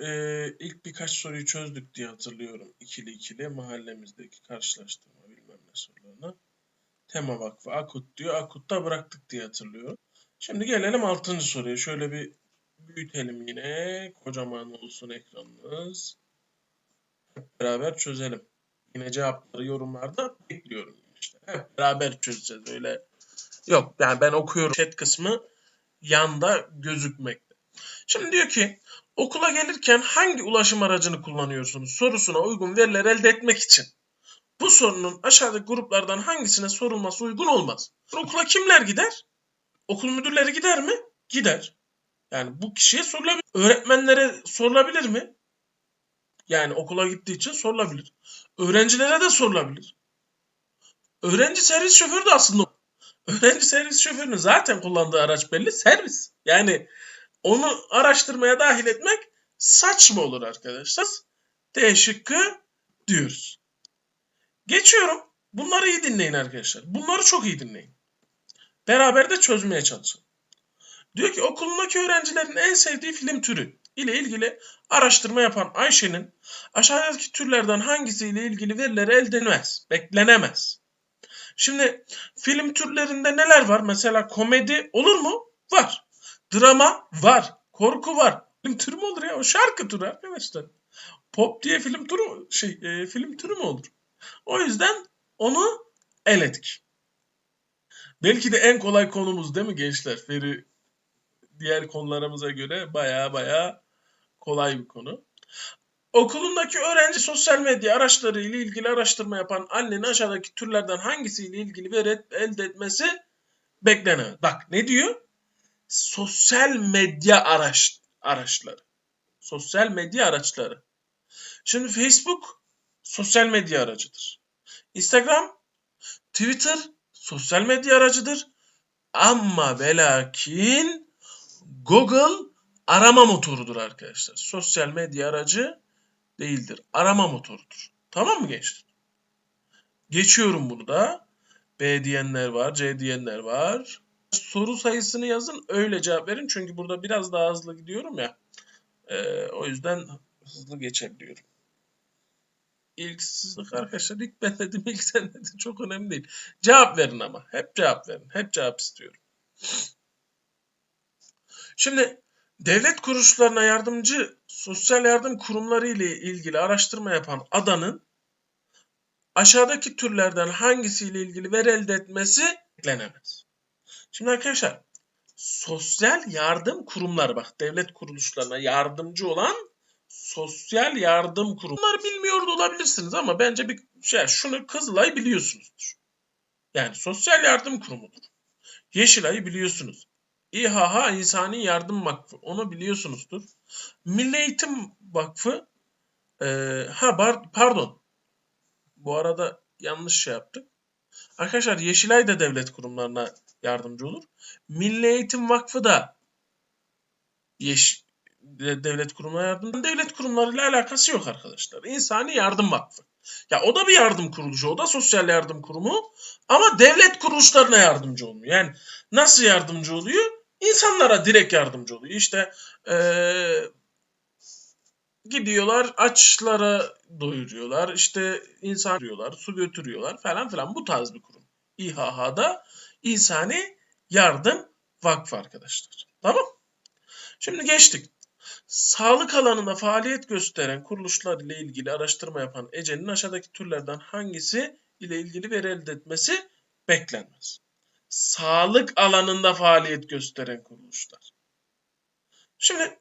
e, ilk birkaç soruyu çözdük diye hatırlıyorum. İkili ikili mahallemizdeki karşılaştırma bilmem ne sorularına. Tema Vakfı Akut diyor. Akut'ta bıraktık diye hatırlıyorum. Şimdi gelelim 6. soruya. Şöyle bir büyütelim yine. Kocaman olsun ekranımız. Hep beraber çözelim. Yine cevapları yorumlarda bekliyorum. işte. Hep beraber çözeceğiz. Öyle yok. Yani ben okuyorum. Chat kısmı yanda gözükmekte. Şimdi diyor ki okula gelirken hangi ulaşım aracını kullanıyorsunuz sorusuna uygun veriler elde etmek için. Bu sorunun aşağıdaki gruplardan hangisine sorulması uygun olmaz? Okula kimler gider? Okul müdürleri gider mi? Gider. Yani bu kişiye sorulabilir. Öğretmenlere sorulabilir mi? Yani okula gittiği için sorulabilir. Öğrencilere de sorulabilir. Öğrenci servis şoförü de aslında öğrenci servis şoförünün zaten kullandığı araç belli servis. Yani onu araştırmaya dahil etmek saçma olur arkadaşlar. D şıkkı diyoruz. Geçiyorum. Bunları iyi dinleyin arkadaşlar. Bunları çok iyi dinleyin. Beraber de çözmeye çalışın. Diyor ki okulundaki öğrencilerin en sevdiği film türü ile ilgili araştırma yapan Ayşe'nin aşağıdaki türlerden hangisiyle ilgili verileri elde edilmez, beklenemez. Şimdi film türlerinde neler var? Mesela komedi olur mu? Var. Drama var. Korku var. Film türü mü olur ya? O şarkı türü arkadaşlar. Pop diye film türü şey e, film türü mü olur? O yüzden onu eledik. Belki de en kolay konumuz değil mi gençler? Feri diğer konularımıza göre baya baya kolay bir konu. Okulundaki öğrenci sosyal medya araçları ile ilgili araştırma yapan annenin aşağıdaki türlerden hangisiyle ilgili veri elde etmesi beklenir. Bak ne diyor? Sosyal medya araç araçları. Sosyal medya araçları. Şimdi Facebook sosyal medya aracıdır. Instagram, Twitter sosyal medya aracıdır. Ama ve lakin Google arama motorudur arkadaşlar. Sosyal medya aracı değildir. Arama motorudur. Tamam mı gençler? Geçiyorum bunu da. B diyenler var, C diyenler var. Soru sayısını yazın öyle cevap verin. Çünkü burada biraz daha hızlı gidiyorum ya. Ee, o yüzden hızlı geçebiliyorum. İlk sizlik arkadaşlar ilk ben dedim ilk sen dedin çok önemli değil. Cevap verin ama. Hep cevap verin. Hep cevap istiyorum. Şimdi devlet kuruluşlarına yardımcı sosyal yardım kurumları ile ilgili araştırma yapan adanın aşağıdaki türlerden hangisiyle ilgili veri elde etmesi beklenemez. Şimdi arkadaşlar sosyal yardım kurumları bak devlet kuruluşlarına yardımcı olan sosyal yardım kurumu. Bunları bilmiyor olabilirsiniz ama bence bir şey şunu Kızılay biliyorsunuzdur. Yani sosyal yardım kurumudur. Yeşilay'ı biliyorsunuz. İHH İnsani Yardım Vakfı onu biliyorsunuzdur. Milli Eğitim Vakfı e, ha bar, pardon bu arada yanlış şey yaptık. Arkadaşlar Yeşilay da devlet kurumlarına yardımcı olur. Milli Eğitim Vakfı da yeş, devlet kurumuna yardım. Devlet kurumlarıyla alakası yok arkadaşlar. İnsani Yardım Vakfı. Ya o da bir yardım kuruluşu, o da sosyal yardım kurumu ama devlet kuruluşlarına yardımcı olmuyor. Yani nasıl yardımcı oluyor? İnsanlara direkt yardımcı oluyor. İşte ee, gidiyorlar açlara doyuruyorlar. İşte insan diyorlar, su götürüyorlar falan filan. Bu tarz bir kurum. İHH'da İnsani Yardım Vakfı arkadaşlar. Tamam. Şimdi geçtik. Sağlık alanında faaliyet gösteren kuruluşlar ile ilgili araştırma yapan Ece'nin aşağıdaki türlerden hangisi ile ilgili veri elde etmesi beklenmez. Sağlık alanında faaliyet gösteren kuruluşlar. Şimdi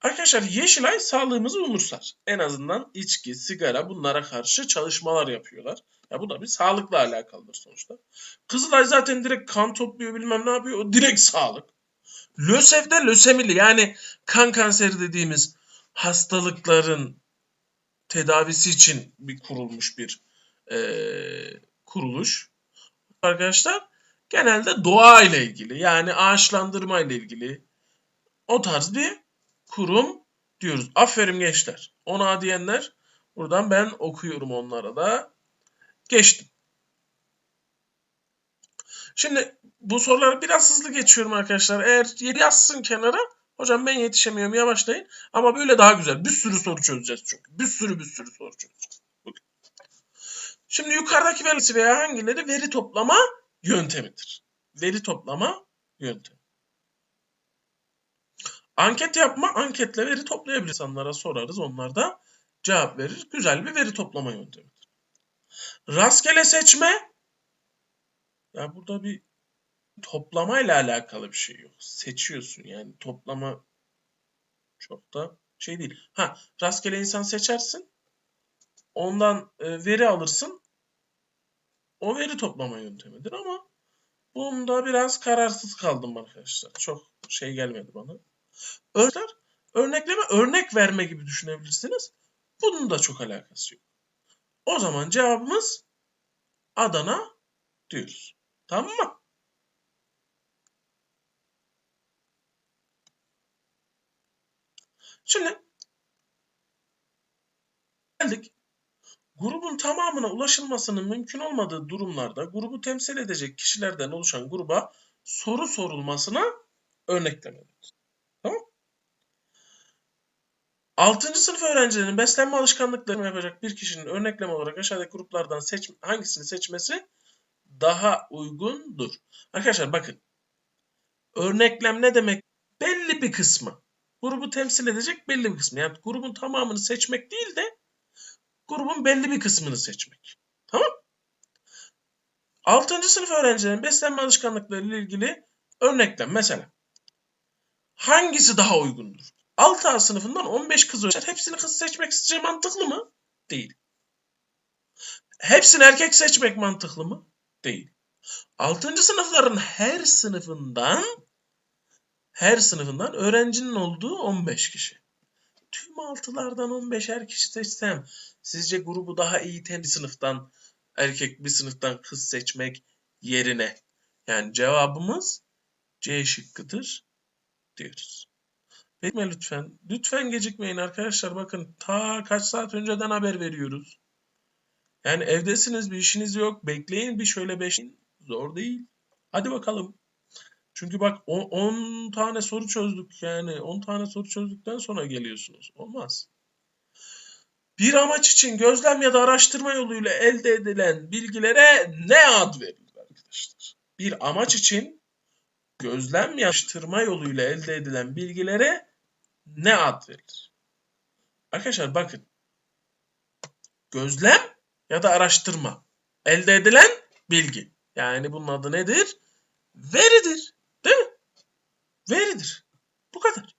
arkadaşlar Yeşilay sağlığımızı umursar. En azından içki, sigara bunlara karşı çalışmalar yapıyorlar. Ya bu da bir sağlıkla alakalıdır sonuçta. Kızılay zaten direkt kan topluyor bilmem ne yapıyor. O direkt sağlık. LÖSEV de lösemili yani kan kanseri dediğimiz hastalıkların tedavisi için bir kurulmuş bir e, kuruluş. Arkadaşlar genelde doğa ile ilgili yani ağaçlandırma ile ilgili o tarz bir kurum diyoruz. Aferin gençler. Ona diyenler buradan ben okuyorum onlara da. Geçtim. Şimdi bu soruları biraz hızlı geçiyorum arkadaşlar. Eğer yazsın kenara Hocam ben yetişemiyorum yavaşlayın. Ama böyle daha güzel. Bir sürü soru çözeceğiz çünkü. Bir sürü bir sürü soru çözeceğiz. Şimdi yukarıdaki verisi veya hangileri veri toplama yöntemidir. Veri toplama yöntemi. Anket yapma, anketle veri toplayabilir. İnsanlara sorarız, onlar da cevap verir. Güzel bir veri toplama yöntemidir. Rastgele seçme, ya burada bir toplamayla alakalı bir şey yok. Seçiyorsun yani toplama çok da şey değil. Ha rastgele insan seçersin. Ondan e, veri alırsın. O veri toplama yöntemidir ama bunda biraz kararsız kaldım arkadaşlar. Çok şey gelmedi bana. Örnekler, örnekleme örnek verme gibi düşünebilirsiniz. Bunun da çok alakası yok. O zaman cevabımız Adana diyoruz. Tamam mı? Şimdi geldik. Grubun tamamına ulaşılmasının mümkün olmadığı durumlarda grubu temsil edecek kişilerden oluşan gruba soru sorulmasına örneklemedir. Tamam 6. sınıf öğrencilerinin beslenme alışkanlıklarını yapacak bir kişinin örnekleme olarak aşağıdaki gruplardan seç, hangisini seçmesi daha uygundur. Arkadaşlar bakın. Örneklem ne demek? Belli bir kısmı. Grubu temsil edecek belli bir kısmı. Yani grubun tamamını seçmek değil de grubun belli bir kısmını seçmek. Tamam 6. sınıf öğrencilerin beslenme alışkanlıkları ile ilgili örneklem. Mesela hangisi daha uygundur? 6A sınıfından 15 kız öğrenci. Hepsini kız seçmek sizce mantıklı mı? Değil. Hepsini erkek seçmek mantıklı mı? Değil. 6. sınıfların her sınıfından her sınıfından öğrencinin olduğu 15 kişi. Tüm altılardan 15'er kişi seçsem sizce grubu daha iyi temsil sınıftan erkek bir sınıftan kız seçmek yerine yani cevabımız C şıkkıdır diyoruz. Bekme lütfen. Lütfen gecikmeyin arkadaşlar. Bakın ta kaç saat önceden haber veriyoruz. Yani evdesiniz bir işiniz yok. Bekleyin bir şöyle beş. Zor değil. Hadi bakalım. Çünkü bak 10 tane soru çözdük yani. 10 tane soru çözdükten sonra geliyorsunuz. Olmaz. Bir amaç için gözlem ya da araştırma yoluyla elde edilen bilgilere ne ad verilir arkadaşlar? Bir amaç için gözlem ya araştırma yoluyla elde edilen bilgilere ne ad verilir? Arkadaşlar bakın. Gözlem ya da araştırma. Elde edilen bilgi. Yani bunun adı nedir? Veridir. Değil mi? Veridir. Bu kadar.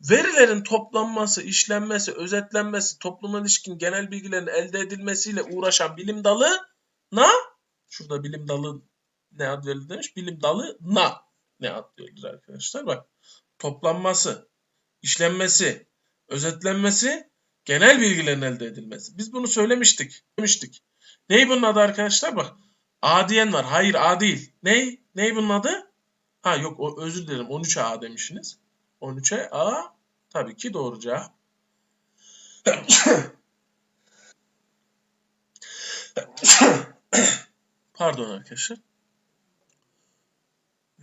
Verilerin toplanması, işlenmesi, özetlenmesi, topluma ilişkin genel bilgilerin elde edilmesiyle uğraşan bilim dalı na şurada bilim dalı ne ad verilir demiş? Bilim dalı na ne ad verilir arkadaşlar? Bak toplanması, işlenmesi, özetlenmesi, genel bilgilerin elde edilmesi. Biz bunu söylemiştik. Demiştik. Ney bunun adı arkadaşlar? Bak A diyen var. Hayır A değil. Ney? Ney bunun adı? Ha yok o, özür dilerim 13'e A demişsiniz. 13'e A tabii ki doğru cevap. Pardon arkadaşlar.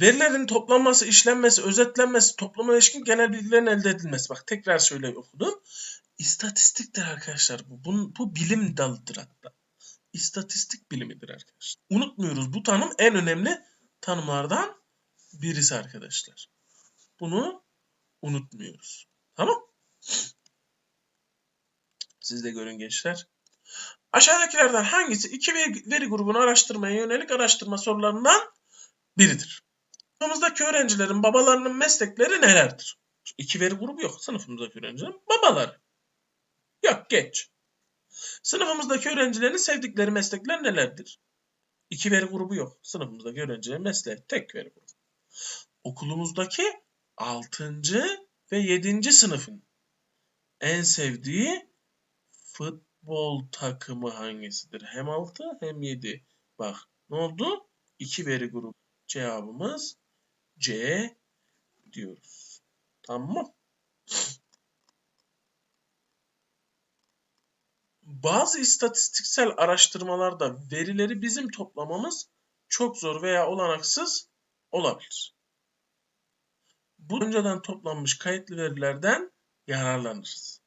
Verilerin toplanması, işlenmesi, özetlenmesi, topluma ilişkin genel bilgilerin elde edilmesi. Bak tekrar şöyle okudum. İstatistiktir arkadaşlar bu. Bu, bu bilim dalıdır hatta. İstatistik bilimidir arkadaşlar. Unutmuyoruz bu tanım en önemli tanımlardan birisi arkadaşlar. Bunu unutmuyoruz. Tamam? Siz de görün gençler. Aşağıdakilerden hangisi iki veri grubunu araştırmaya yönelik araştırma sorularından biridir? Sınıfımızdaki öğrencilerin babalarının meslekleri nelerdir? İki veri grubu yok sınıfımızdaki öğrencilerin babaları. Yok geç. Sınıfımızdaki öğrencilerin sevdikleri meslekler nelerdir? İki veri grubu yok. Sınıfımızdaki öğrencilerin mesleği tek veri grubu. Okulumuzdaki 6. ve 7. sınıfın en sevdiği futbol takımı hangisidir? Hem 6 hem 7. Bak ne oldu? İki veri grubu. Cevabımız C diyoruz. Tamam mı? Bazı istatistiksel araştırmalarda verileri bizim toplamamız çok zor veya olanaksız olabilir. Bu önceden toplanmış kayıtlı verilerden yararlanırız.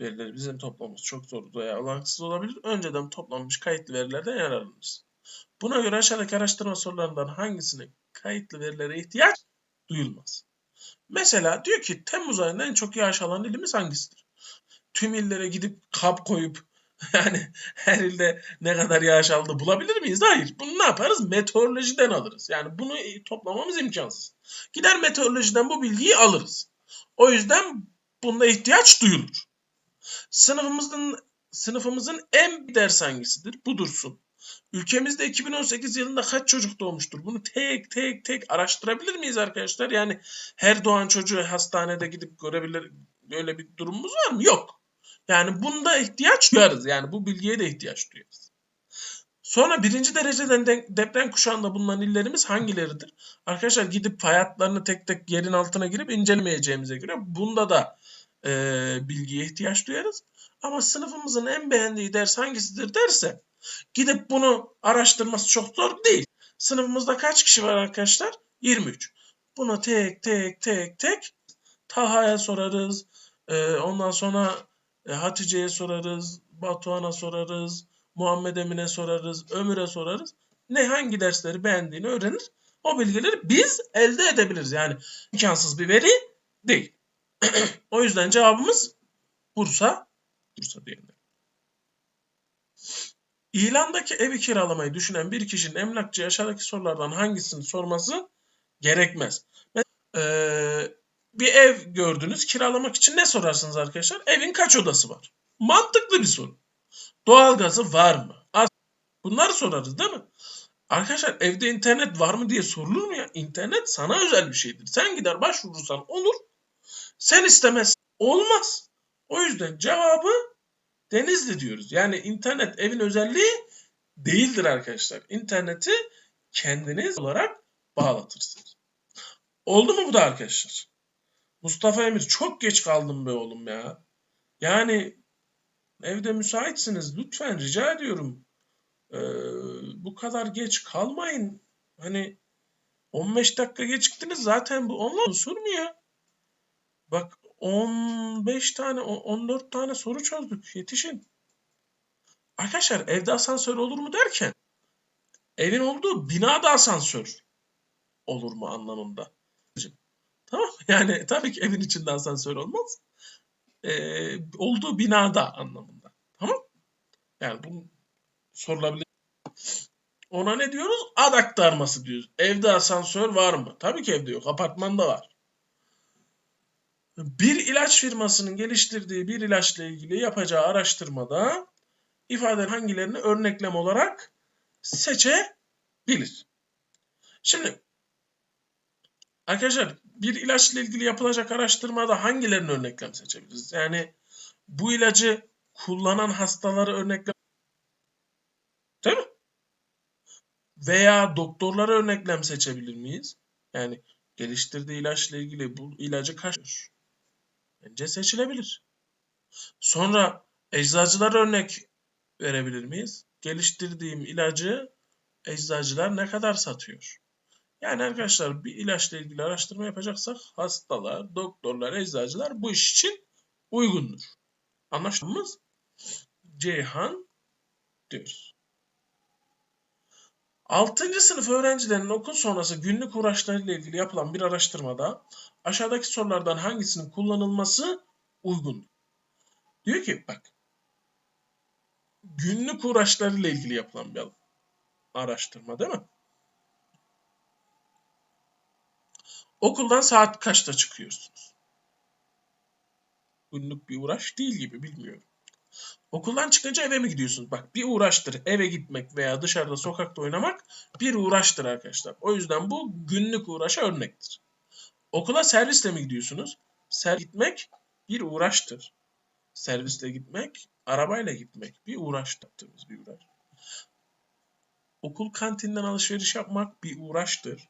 Verileri bizim toplamamız çok zor veya olansız olabilir. Önceden toplanmış kayıtlı verilerden yararlanırız. Buna göre aşağıdaki araştırma sorularından hangisine kayıtlı verilere ihtiyaç duyulmaz? Mesela diyor ki Temmuz ayında en çok yağış alan ilimiz hangisidir? Tüm illere gidip kap koyup yani her ilde ne kadar yağış aldı bulabilir miyiz? Hayır. Bunu ne yaparız? Meteorolojiden alırız. Yani bunu toplamamız imkansız. Gider meteorolojiden bu bilgiyi alırız. O yüzden bunda ihtiyaç duyulur. Sınıfımızın sınıfımızın en ders hangisidir? Bu dursun. Ülkemizde 2018 yılında kaç çocuk doğmuştur? Bunu tek tek tek araştırabilir miyiz arkadaşlar? Yani her doğan çocuğu hastanede gidip görebilir böyle bir durumumuz var mı? Yok. Yani bunda ihtiyaç duyarız. Yani bu bilgiye de ihtiyaç duyarız. Sonra birinci dereceden de deprem kuşağında bulunan illerimiz hangileridir? Arkadaşlar gidip fay hatlarını tek tek yerin altına girip incelemeyeceğimize göre bunda da e, bilgiye ihtiyaç duyarız. Ama sınıfımızın en beğendiği ders hangisidir derse gidip bunu araştırması çok zor değil. Sınıfımızda kaç kişi var arkadaşlar? 23. Bunu tek tek tek tek Taha'ya sorarız. E, ondan sonra e, Hatice'ye sorarız, Batuhan'a sorarız, Muhammed Emin'e sorarız, Ömür'e sorarız. Ne hangi dersleri beğendiğini öğrenir. O bilgileri biz elde edebiliriz. Yani imkansız bir veri değil. o yüzden cevabımız Bursa, Bursa diyelim. İlandaki evi kiralamayı düşünen bir kişinin emlakçı aşağıdaki sorulardan hangisini sorması gerekmez. Ee, bir ev gördünüz kiralamak için ne sorarsınız arkadaşlar? Evin kaç odası var? Mantıklı bir soru. Doğalgazı var mı? Bunları sorarız değil mi? Arkadaşlar evde internet var mı diye sorulur mu ya? İnternet sana özel bir şeydir. Sen gider başvurursan olur. Sen istemez. Olmaz. O yüzden cevabı Denizli diyoruz. Yani internet evin özelliği değildir arkadaşlar. İnterneti kendiniz olarak bağlatırsınız. Oldu mu bu da arkadaşlar? Mustafa Emir çok geç kaldım be oğlum ya. Yani evde müsaitsiniz lütfen rica ediyorum. Ee, bu kadar geç kalmayın. Hani 15 dakika geciktiniz zaten bu online soru mu ya? Bak 15 tane 14 tane soru çözdük. Yetişin. Arkadaşlar evde asansör olur mu derken evin olduğu binada asansör olur mu anlamında. Tamam Yani tabii ki evin içinde asansör olmaz. Ee, olduğu binada anlamında. Tamam Yani bu sorulabilir. Ona ne diyoruz? Ad aktarması diyoruz. Evde asansör var mı? Tabii ki evde yok. Apartmanda var. Bir ilaç firmasının geliştirdiği bir ilaçla ilgili yapacağı araştırmada ifade hangilerini örneklem olarak seçebilir. Şimdi Arkadaşlar bir ilaçla ilgili yapılacak araştırmada hangilerini örneklem seçebiliriz? Yani bu ilacı kullanan hastaları örneklem Değil mi? Veya doktorlara örneklem seçebilir miyiz? Yani geliştirdiği ilaçla ilgili bu ilacı kaç Bence seçilebilir. Sonra eczacılar örnek verebilir miyiz? Geliştirdiğim ilacı eczacılar ne kadar satıyor? Yani arkadaşlar bir ilaçla ilgili araştırma yapacaksak hastalar, doktorlar, eczacılar bu iş için uygundur. Anlaştığımız Ceyhan diyoruz. 6. sınıf öğrencilerinin okul sonrası günlük uğraşlarıyla ilgili yapılan bir araştırmada aşağıdaki sorulardan hangisinin kullanılması uygun? Diyor ki bak günlük uğraşlarıyla ilgili yapılan bir araştırma değil mi? Okuldan saat kaçta çıkıyorsunuz? Günlük bir uğraş değil gibi bilmiyorum. Okuldan çıkınca eve mi gidiyorsunuz? Bak bir uğraştır eve gitmek veya dışarıda sokakta oynamak bir uğraştır arkadaşlar. O yüzden bu günlük uğraşa örnektir. Okula servisle mi gidiyorsunuz? Servis gitmek bir uğraştır. Servisle gitmek, arabayla gitmek bir uğraş yaptığımız bir uğraş. Okul kantinden alışveriş yapmak bir uğraştır.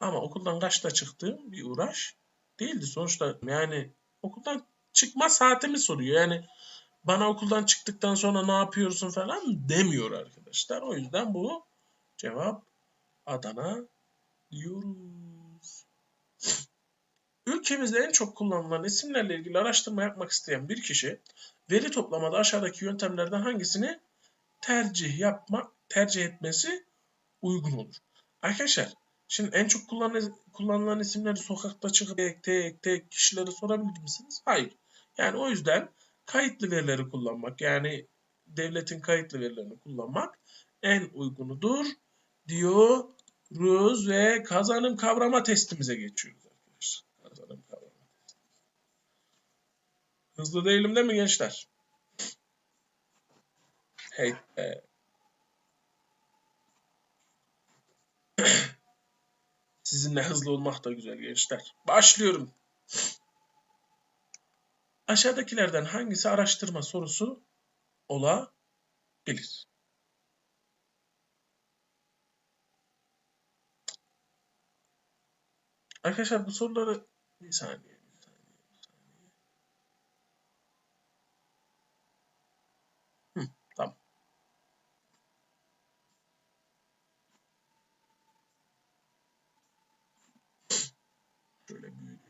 Ama okuldan kaçta çıktığım bir uğraş değildi. Sonuçta yani okuldan çıkma saatimi soruyor. Yani bana okuldan çıktıktan sonra ne yapıyorsun falan demiyor arkadaşlar. O yüzden bu cevap Adana diyoruz. Ülkemizde en çok kullanılan isimlerle ilgili araştırma yapmak isteyen bir kişi veri toplamada aşağıdaki yöntemlerden hangisini tercih yapma tercih etmesi uygun olur. Arkadaşlar şimdi en çok kullanılan, isimleri sokakta çıkıp tek tek tek kişileri sorabilir misiniz? Hayır. Yani o yüzden kayıtlı verileri kullanmak yani devletin kayıtlı verilerini kullanmak en uygunudur diyoruz ve kazanım kavrama testimize geçiyoruz arkadaşlar. Kazanım kavrama testi. Hızlı değilim değil mi gençler? Hey, e, Sizinle hızlı olmak da güzel gençler. Başlıyorum. Aşağıdakilerden hangisi araştırma sorusu olabilir? Arkadaşlar bu soruları bir saniye. Bir saniye, bir saniye. Hı, tamam.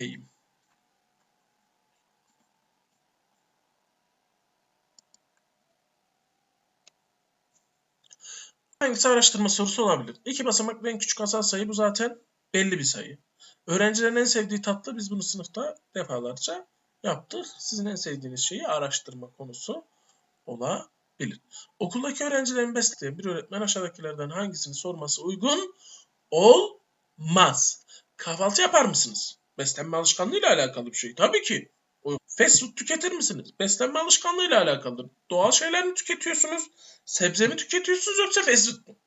Büyüteyim. Hangisi araştırma sorusu olabilir? İki basamaklı en küçük asal sayı bu zaten belli bir sayı. Öğrencilerin en sevdiği tatlı biz bunu sınıfta defalarca yaptık. Sizin en sevdiğiniz şeyi araştırma konusu olabilir. Okuldaki öğrencilerin besleyen bir öğretmen aşağıdakilerden hangisini sorması uygun olmaz. Kahvaltı yapar mısınız? Beslenme alışkanlığıyla alakalı bir şey. Tabii ki. O fast food tüketir misiniz? Beslenme alışkanlığıyla alakalıdır. Doğal şeyler mi tüketiyorsunuz? Sebze mi tüketiyorsunuz yoksa fast food mu?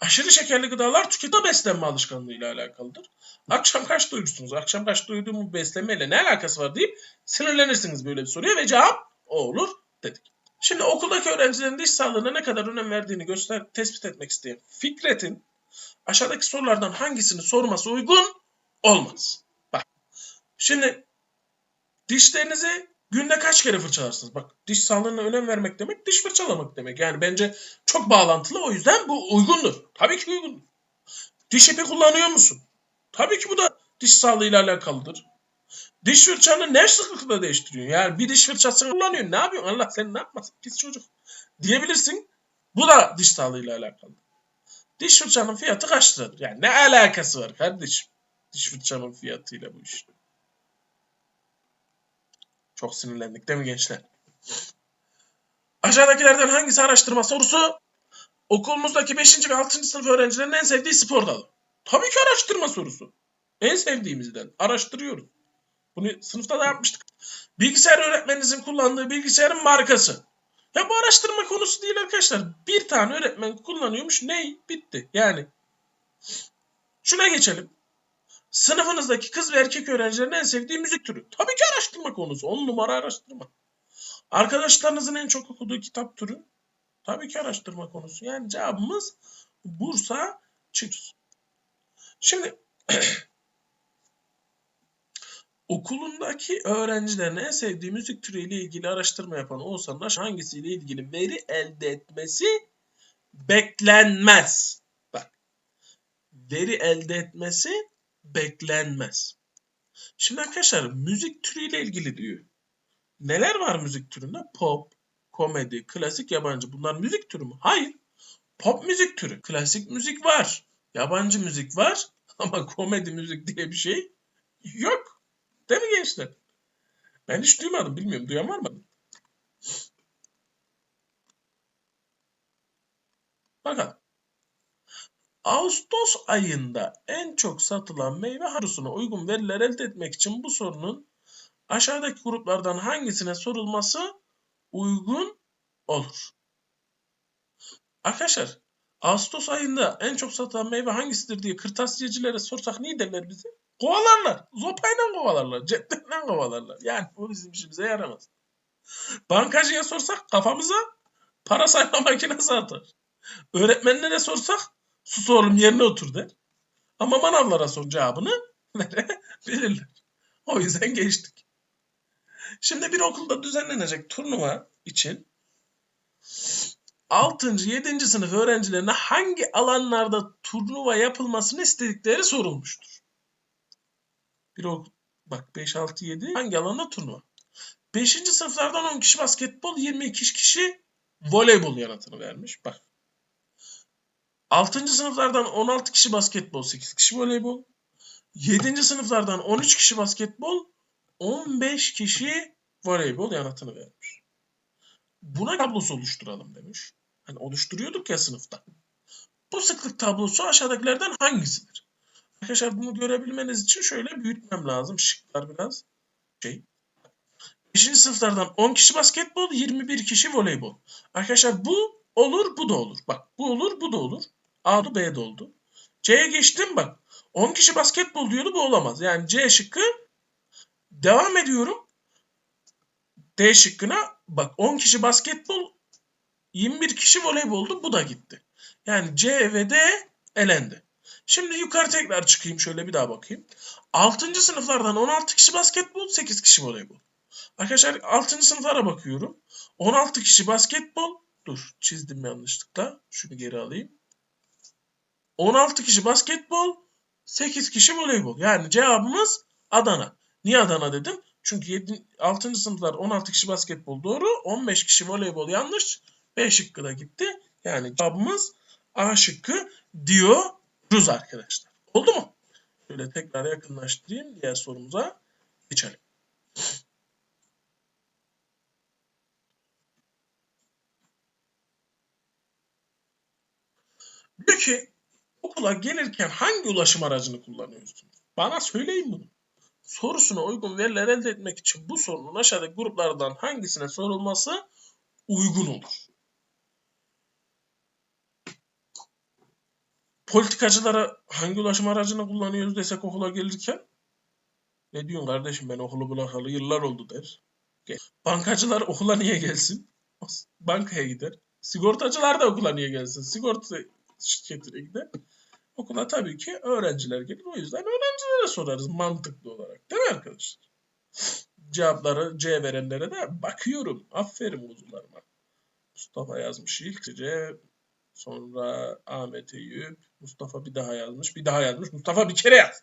Aşırı şekerli gıdalar tüketim beslenme alışkanlığıyla alakalıdır. Akşam kaç uyursunuz? Akşam kaç uyuduğumu beslemeyle ne alakası var deyip sinirlenirsiniz böyle bir soruya ve cevap o olur dedik. Şimdi okuldaki öğrencilerin diş sağlığına ne kadar önem verdiğini göster tespit etmek isteyen Fikret'in aşağıdaki sorulardan hangisini sorması uygun olmaz. Bak. Şimdi dişlerinizi günde kaç kere fırçalarsınız? Bak diş sağlığına önem vermek demek diş fırçalamak demek. Yani bence çok bağlantılı o yüzden bu uygundur. Tabii ki uygundur. Diş ipi kullanıyor musun? Tabii ki bu da diş sağlığıyla alakalıdır. Diş fırçanı ne sıklıkla değiştiriyorsun? Yani bir diş fırçasını kullanıyorsun. Ne yapıyorsun? Allah sen ne yapmasın? Pis çocuk. Diyebilirsin. Bu da diş sağlığıyla alakalı. Diş fırçanın fiyatı kaç liradır? Yani ne alakası var kardeşim? Diş fırçanın fiyatıyla bu iş. Çok sinirlendik değil mi gençler? Aşağıdakilerden hangisi araştırma sorusu? Okulumuzdaki 5. ve 6. sınıf öğrencilerinin en sevdiği spor dalı. Tabii ki araştırma sorusu. En sevdiğimizden. Araştırıyoruz. Bunu sınıfta da yapmıştık. Bilgisayar öğretmeninizin kullandığı bilgisayarın markası. Ya bu araştırma konusu değil arkadaşlar. Bir tane öğretmen kullanıyormuş. Ney? Bitti. Yani şuna geçelim. Sınıfınızdaki kız ve erkek öğrencilerin en sevdiği müzik türü. Tabii ki araştırma konusu. On numara araştırma. Arkadaşlarınızın en çok okuduğu kitap türü. Tabii ki araştırma konusu. Yani cevabımız Bursa Çiğdüz. Şimdi okulundaki öğrencilerin en sevdiği müzik türüyle ilgili araştırma yapan Oğuzhan'ın hangisiyle ilgili veri elde etmesi beklenmez. Bak. Veri elde etmesi beklenmez. Şimdi arkadaşlar müzik türüyle ilgili diyor. Neler var müzik türünde? Pop, komedi, klasik, yabancı. Bunlar müzik türü mü? Hayır. Pop müzik türü. Klasik müzik var. Yabancı müzik var. Ama komedi müzik diye bir şey yok. Değil mi gençler? Ben hiç duymadım. Bilmiyorum. Duyan var mı? Bakalım. Ağustos ayında en çok satılan meyve harusuna uygun veriler elde etmek için bu sorunun aşağıdaki gruplardan hangisine sorulması uygun olur? Arkadaşlar Ağustos ayında en çok satılan meyve hangisidir diye kırtasiyecilere sorsak ne derler bize? Kovalarlar. Zopayla kovalarlar. Ceplerle kovalarlar. Yani bu bizim işimize yaramaz. Bankacıya sorsak kafamıza para sayma makinesi atar. Öğretmenlere sorsak sus oğlum yerine otur der. Ama manavlara sor cevabını verebilirler. O yüzden geçtik. Şimdi bir okulda düzenlenecek turnuva için 6. 7. sınıf öğrencilerine hangi alanlarda turnuva yapılmasını istedikleri sorulmuştur. Bir o bak 5 6 7 hangi alanda turnuva? 5. sınıflardan 10 kişi basketbol, 22 kişi voleybol yanıtını vermiş. Bak. 6. sınıflardan 16 kişi basketbol, 8 kişi voleybol. 7. sınıflardan 13 kişi basketbol, 15 kişi voleybol yanıtını vermiş. Buna tablosu oluşturalım demiş. Hani oluşturuyorduk ya sınıfta. Bu sıklık tablosu aşağıdakilerden hangisidir? Arkadaşlar bunu görebilmeniz için şöyle büyütmem lazım. Şıklar biraz şey. 5. sınıflardan 10 kişi basketbol, 21 kişi voleybol. Arkadaşlar bu olur, bu da olur. Bak bu olur, bu da olur. A da B de oldu. C'ye geçtim bak. 10 kişi basketbol diyordu bu olamaz. Yani C şıkkı devam ediyorum. D şıkkına bak 10 kişi basketbol 21 kişi voleyboldu bu da gitti. Yani C ve D elendi. Şimdi yukarı tekrar çıkayım şöyle bir daha bakayım. 6. sınıflardan 16 kişi basketbol 8 kişi voleybol. Arkadaşlar 6. sınıflara bakıyorum. 16 kişi basketbol. Dur çizdim yanlışlıkla. Şunu geri alayım. 16 kişi basketbol. 8 kişi voleybol. Yani cevabımız Adana. Niye Adana dedim? Çünkü 7, 6. sınıflar 16 kişi basketbol doğru. 15 kişi voleybol yanlış. B şıkkı da gitti. Yani cevabımız A şıkkı diyoruz arkadaşlar. Oldu mu? Şöyle tekrar yakınlaştırayım. Diğer sorumuza geçelim. Diyor okula gelirken hangi ulaşım aracını kullanıyorsunuz? Bana söyleyin bunu. Sorusuna uygun veriler elde etmek için bu sorunun aşağıdaki gruplardan hangisine sorulması uygun olur? Politikacılara hangi ulaşım aracını kullanıyoruz desek okula gelirken ne diyorsun kardeşim ben okulu bırakalı yıllar oldu der. Bankacılar okula niye gelsin? Bankaya gider. Sigortacılar da okula niye gelsin? Sigorta şirketine gider. Okula tabii ki öğrenciler gelir. O yüzden öğrencilere sorarız mantıklı olarak. Değil mi arkadaşlar? Cevapları C verenlere de bakıyorum. Aferin kuzularıma. Mustafa yazmış ilk C. Sonra Ahmet Eyüp. Mustafa bir daha yazmış. Bir daha yazmış. Mustafa bir kere yaz.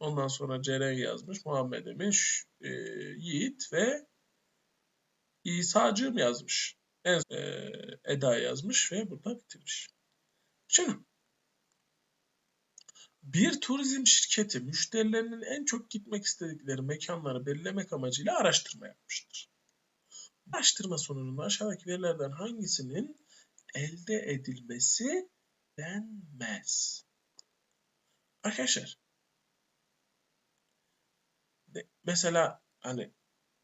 Ondan sonra Ceren yazmış. Muhammed demiş. E, Yiğit ve İsa'cığım yazmış. En, e, Eda yazmış ve burada bitirmiş. Şimdi bir turizm şirketi müşterilerinin en çok gitmek istedikleri mekanları belirlemek amacıyla araştırma yapmıştır. Araştırma sonucunda aşağıdaki verilerden hangisinin elde edilmesi denmez? Arkadaşlar mesela hani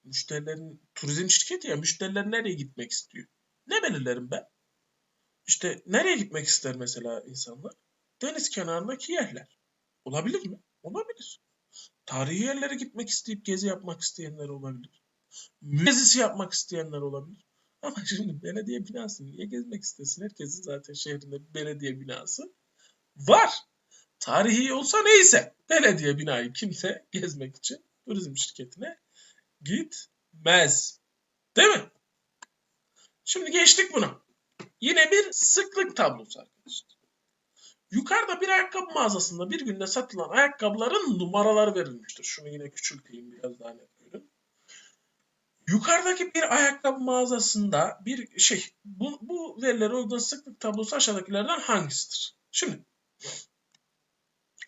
müşterilerin turizm şirketi ya müşteriler nereye gitmek istiyor? Ne belirlerim ben? İşte nereye gitmek ister mesela insanlar? Deniz kenarındaki yerler. Olabilir mi? Olabilir. Tarihi yerlere gitmek isteyip gezi yapmak isteyenler olabilir. Müzesi yapmak isteyenler olabilir. Ama şimdi belediye binası niye gezmek istesin? Herkesin zaten şehrinde belediye binası var. Tarihi olsa neyse. Belediye binayı kimse gezmek için turizm şirketine gitmez. Değil mi? Şimdi geçtik buna. Yine bir sıklık tablosu arkadaşlar. Yukarıda bir ayakkabı mağazasında bir günde satılan ayakkabıların numaraları verilmiştir. Şunu yine küçülteyim biraz daha net görün. Yukarıdaki bir ayakkabı mağazasında bir şey bu, bu verilere uygun sıklık tablosu aşağıdakilerden hangisidir? Şimdi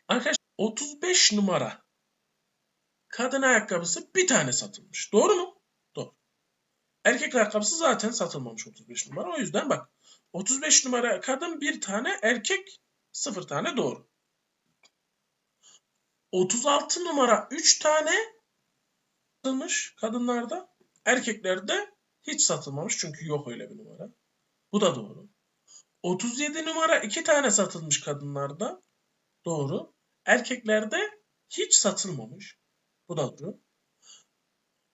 arkadaşlar 35 numara kadın ayakkabısı bir tane satılmış. Doğru mu? Erkek ayakkabısı zaten satılmamış 35 numara. O yüzden bak 35 numara kadın bir tane erkek sıfır tane doğru. 36 numara 3 tane satılmış kadınlarda. Erkeklerde hiç satılmamış çünkü yok öyle bir numara. Bu da doğru. 37 numara 2 tane satılmış kadınlarda. Doğru. Erkeklerde hiç satılmamış. Bu da doğru.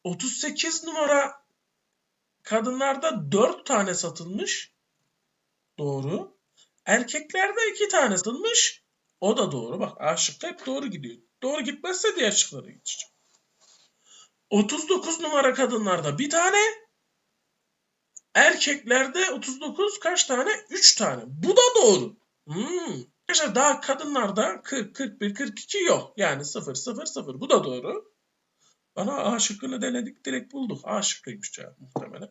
38 numara kadınlarda 4 tane satılmış. Doğru. Erkeklerde 2 tane satılmış. O da doğru. Bak A hep doğru gidiyor. Doğru gitmezse diğer şıklara geçeceğim. 39 numara kadınlarda bir tane. Erkeklerde 39 kaç tane? 3 tane. Bu da doğru. Hmm. Arkadaşlar daha kadınlarda 40, 41, 42 yok. Yani 0, 0, 0. Bu da doğru. Bana A şıkkını denedik direkt bulduk. A şıkkıymış cevap muhtemelen.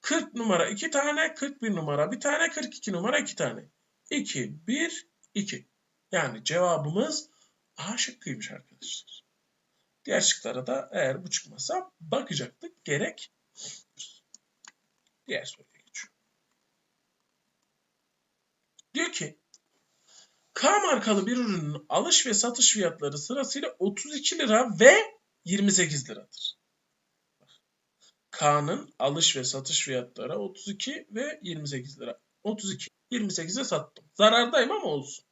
40 numara 2 tane, 41 numara 1 tane, 42 numara 2 tane. 2, 1, 2. Yani cevabımız A şıkkıymış arkadaşlar. Diğer şıklara da eğer bu çıkmasa bakacaktık. Gerek. Diğer soruya geçiyorum. Diyor ki K markalı bir ürünün alış ve satış fiyatları sırasıyla 32 lira ve 28 liradır. K'nın alış ve satış fiyatları 32 ve 28 lira. 32, 28'e sattım. Zarardayım ama olsun.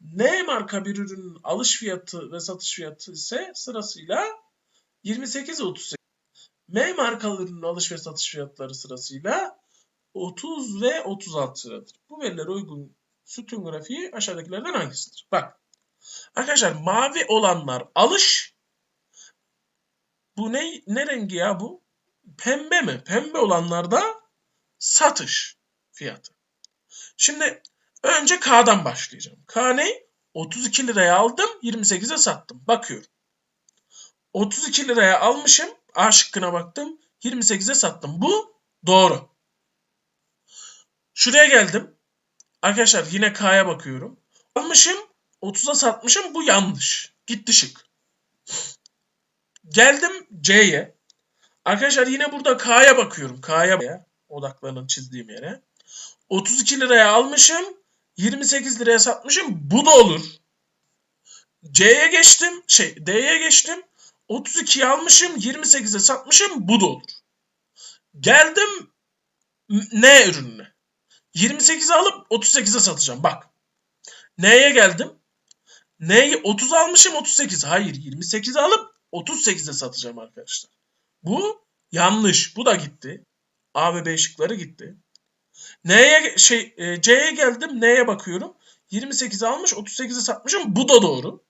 N marka bir ürünün alış fiyatı ve satış fiyatı ise sırasıyla 28 ve 38. M markalı ürünün alış ve satış fiyatları sırasıyla 30 ve 36 liradır. Bu verilere uygun sütun grafiği aşağıdakilerden hangisidir? Bak. Arkadaşlar mavi olanlar alış. Bu ne, ne rengi ya bu? Pembe mi? Pembe olanlarda satış fiyatı. Şimdi önce K'dan başlayacağım. K ne? 32 liraya aldım, 28'e sattım. Bakıyorum. 32 liraya almışım, A şıkkına baktım, 28'e sattım. Bu doğru. Şuraya geldim. Arkadaşlar yine K'ya bakıyorum. Almışım, 30'a satmışım. Bu yanlış. Gitti şık. Geldim C'ye. Arkadaşlar yine burada K'ya bakıyorum. K'ya odaklanın çizdiğim yere. 32 liraya almışım. 28 liraya satmışım. Bu da olur. C'ye geçtim. Şey D'ye geçtim. 32'yi almışım. 28'e satmışım. Bu da olur. Geldim N ürününe. 28 alıp 38'e satacağım. Bak. N'ye geldim. N'yi 30 almışım 38. Hayır 28 alıp 38'e satacağım arkadaşlar. Bu yanlış. Bu da gitti. A ve B şıkları gitti. N'ye şey e, C'ye geldim. N'ye bakıyorum. 28 almış 38'e satmışım. Bu da doğru.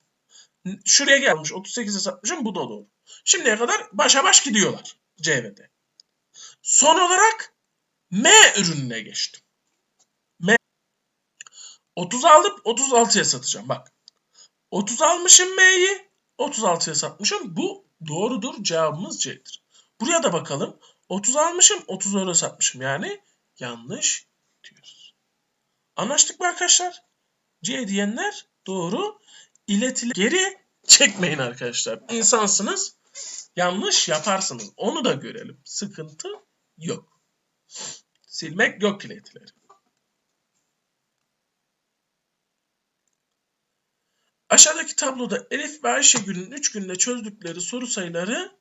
Şuraya gelmiş 38'e satmışım. Bu da doğru. Şimdiye kadar başa baş gidiyorlar. C ve D. Son olarak M ürününe geçtim. 30 alıp 36'ya satacağım. Bak. 30 almışım M'yi. 36'ya satmışım. Bu doğrudur. Cevabımız C'dir. Buraya da bakalım. 30 almışım. 30'a satmışım. Yani yanlış diyoruz. Anlaştık mı arkadaşlar? C diyenler doğru. İletilir. Geri çekmeyin arkadaşlar. İnsansınız. Yanlış yaparsınız. Onu da görelim. Sıkıntı yok. Silmek yok iletileri. Aşağıdaki tabloda Elif ve Ayşegül'ün 3 günde çözdükleri soru sayıları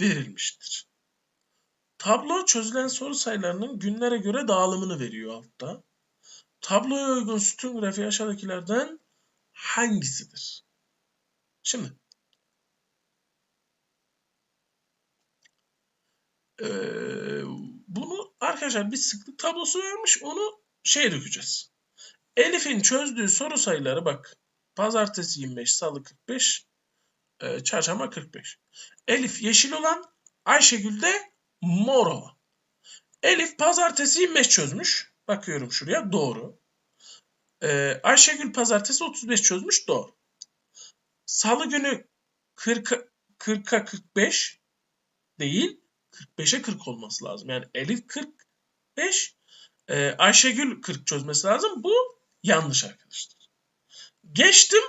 verilmiştir. Tablo çözülen soru sayılarının günlere göre dağılımını veriyor altta. Tabloya uygun sütun grafiği aşağıdakilerden hangisidir? Şimdi ee, bunu arkadaşlar bir sıklık tablosu vermiş onu şey dökeceğiz. Elif'in çözdüğü soru sayıları bak Pazartesi 25, salı 45, e, çarşamba 45. Elif yeşil olan, Ayşegül de mor olan. Elif pazartesi 25 çözmüş. Bakıyorum şuraya doğru. E, Ayşegül pazartesi 35 çözmüş doğru. Salı günü 40 40'a 45 değil 45'e 40 olması lazım. Yani Elif 45 e, Ayşegül 40 çözmesi lazım. Bu yanlış arkadaşlar. Geçtim